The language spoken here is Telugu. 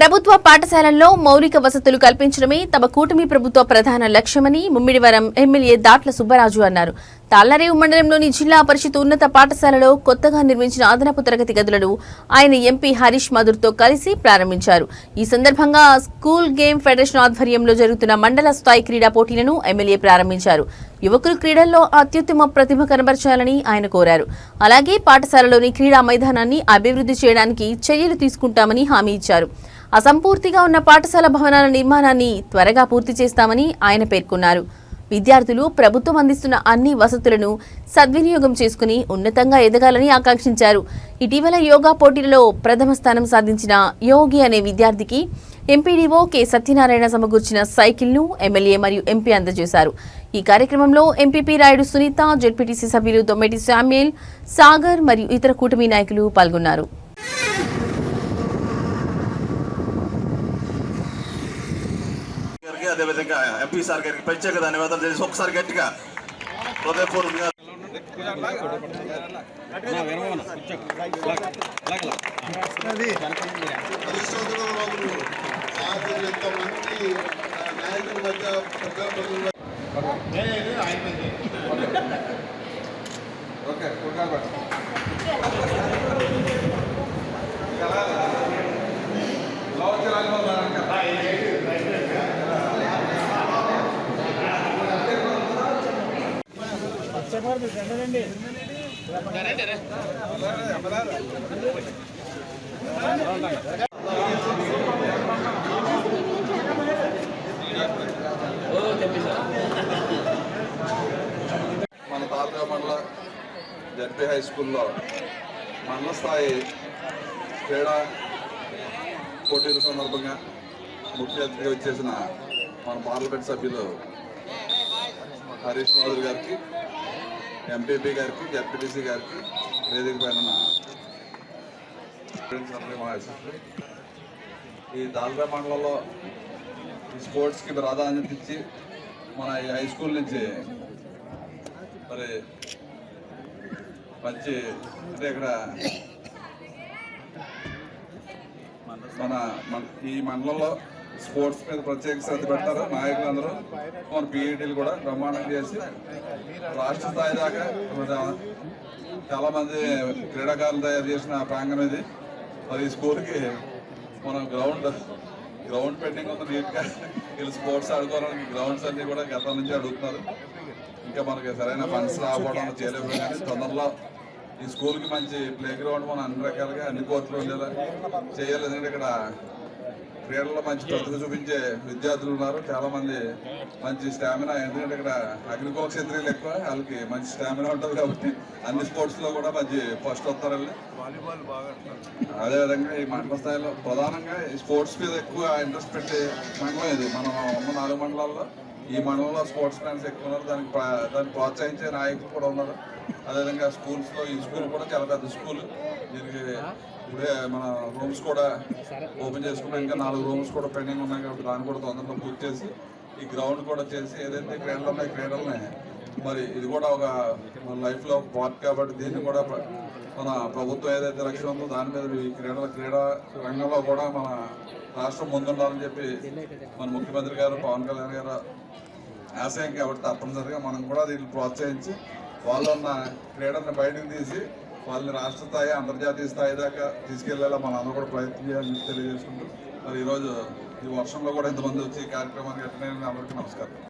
ప్రభుత్వ పాఠశాలల్లో మౌలిక వసతులు కల్పించడమే తమ కూటమి ప్రభుత్వ ప్రధాన లక్ష్యమని ముమ్మిడివరం ఎమ్మెల్యే దాట్ల సుబ్బరాజు అన్నారు. తాళ్ళరేవు మండలంలోని జిల్లా పరిషత్ ఉన్నత పాఠశాలలో కొత్తగా నిర్మించిన అదనపు తరగతి గదులను ఆయన ఎంపీ హరీష్ మధుర్తో కలిసి ప్రారంభించారు. ఈ సందర్భంగా స్కూల్ గేమ్ ఫెడరేషన్ ఆధ్వర్యంలో జరుగుతున్న మండల స్థాయి క్రీడా పోటీలను ఎమ్మెల్యే ప్రారంభించారు. యువకులు క్రీడల్లో అత్యుత్తమ ప్రతిభ కనబరచాలని ఆయన కోరారు. అలాగే పాఠశాలలోని క్రీడా మైదానాన్ని అభివృద్ధి చేయడానికి చర్యలు తీసుకుంటామని హామీ ఇచ్చారు. అసంపూర్తిగా ఉన్న పాఠశాల భవనాల నిర్మాణాన్ని త్వరగా పూర్తి చేస్తామని ఆయన పేర్కొన్నారు. విద్యార్థులు ప్రభుత్వం అందిస్తున్న అన్ని వసతులను సద్వినియోగం చేసుకుని ఉన్నతంగా ఎదగాలని ఆకాంక్షించారు. ఇటీవల యోగా పోటీలలో ప్రథమ స్థానం సాధించిన యోగి అనే విద్యార్థికి ఎంపీడీఓ కె సత్యనారాయణ సమకూర్చిన సైకిల్ను ఎమ్మెల్యే మరియు ఎంపీ అందజేశారు. ఈ కార్యక్రమంలో ఎంపీపీ రాయుడు సునీత జెడ్పీటీసీ సభ్యులు తొమ్మిటి శామ్యుల్ సాగర్ మరియు ఇతర కూటమి నాయకులు పాల్గొన్నారు. అదేవిధంగా ఎంపీ సార్ గారికి ప్రత్యేక ధన్యవాదాలు తెలిసి. ఒకసారి గట్టిగా హృదయపూర్వకంగా పరిశోధన మన తాలూకా మండల జడ్పీ హై స్కూల్లో మండల స్థాయి క్రీడా పోటీల సందర్భంగా ముఖ్య అతిథిగా వచ్చేసిన మన పార్లమెంట్ సభ్యులు హరీష్ మాధురి గారికి ఎంపీపీ గారికి జడ్పీటీసీ గారికి వేదిక పైన ఫ్రెండ్స్ మా ఈ దాల్రా మండలంలో ఈ స్పోర్ట్స్కి ప్రాధాన్యత ఇచ్చి మన ఈ హై స్కూల్ నుంచి మరి మంచి అంటే ఇక్కడ మన మన ఈ మండలంలో స్పోర్ట్స్ మీద ప్రత్యేక శ్రద్ధ పెడతారు. నాయకులందరూ మన పిఈటీలు కూడా బ్రహ్మాండం చేసి రాష్ట్ర స్థాయి దాకా చాలామంది చాలా మంది క్రీడాకారులు తయారు చేసిన ప్రాంగణం ఇది. మరి ఈ స్కూల్కి మనం గ్రౌండ్ గ్రౌండ్ పెట్టింగ్ ఉంది నీట్గా. వీళ్ళు స్పోర్ట్స్ ఆడుకోవడానికి గ్రౌండ్స్ అన్నీ కూడా గతం నుంచి అడుగుతున్నారు. ఇంకా మనకి సరైన ఫండ్స్ రాకపోవడం చేయలేము కానీ తొందరలో ఈ స్కూల్కి మంచి ప్లే గ్రౌండ్ మనం అన్ని రకాలుగా అన్ని కోర్టులు ఉండేలా చేయాలి. ఎందుకంటే ఇక్కడ క్రీడల్లో మంచి ప్రతిభ చూపించే విద్యార్థులు ఉన్నారు. చాలా మంది మంచి స్టామినా ఎందుకంటే ఇక్కడ అగ్రికల్చర్ క్షేత్రీయులు ఎక్కువ వాళ్ళకి మంచి స్టామినా ఉంటుంది కాబట్టి అన్ని స్పోర్ట్స్లో కూడా మంచి ఫస్ట్ వస్తారు వాళ్ళు. అదేవిధంగా ఈ మండల స్థాయిలో ప్రధానంగా ఈ స్పోర్ట్స్ మీద ఎక్కువ ఇంట్రెస్ట్ పెట్టే మండలం ఇది. మనం ఉన్న నాలుగు మండలాల్లో ఈ మండలంలో స్పోర్ట్స్ మ్యాన్స్ ఎక్కువ ఉన్నారు. దానికి దాన్ని ప్రోత్సహించే నాయకులు కూడా ఉన్నారు. అదేవిధంగా స్కూల్స్లో ఈ స్కూల్ కూడా చాలా పెద్ద స్కూల్. దీనికి ఇప్పుడే మన రూమ్స్ కూడా ఓపెన్ చేసుకున్నాం. ఇంకా నాలుగు రూమ్స్ కూడా పెండింగ్ ఉన్నాయి కాబట్టి దాన్ని కూడా తొందరగా పూర్తి చేసి ఈ గ్రౌండ్ కూడా చేసి ఏదైతే క్రీడలు ఉన్నాయి క్రీడల్ని మరి ఇది కూడా ఒక మన లైఫ్లో పార్ట్ కాబట్టి దీన్ని కూడా మన ప్రభుత్వం ఏదైతే లక్ష్యం ఉందో దాని మీద ఈ క్రీడల క్రీడా రంగంలో కూడా మన రాష్ట్రం ముందుండాలని చెప్పి మన ముఖ్యమంత్రి గారు పవన్ కళ్యాణ్ గారు ఆశయం కాబట్టి తప్పనిసరిగా మనం కూడా దీన్ని ప్రోత్సహించి వాళ్ళు ఉన్న క్రీడలను బయటకు తీసి వాళ్ళని రాష్ట్ర స్థాయి అంతర్జాతీయ స్థాయి దాకా తీసుకెళ్ళేలా మనం అందరూ కూడా ప్రయత్నం చేయాలని తెలియజేసుకుంటూ మరి ఈరోజు ఈ వర్షంలో కూడా ఇంతమంది వచ్చి ఈ కార్యక్రమానికి అటెండ్ అందరికీ నమస్కారం.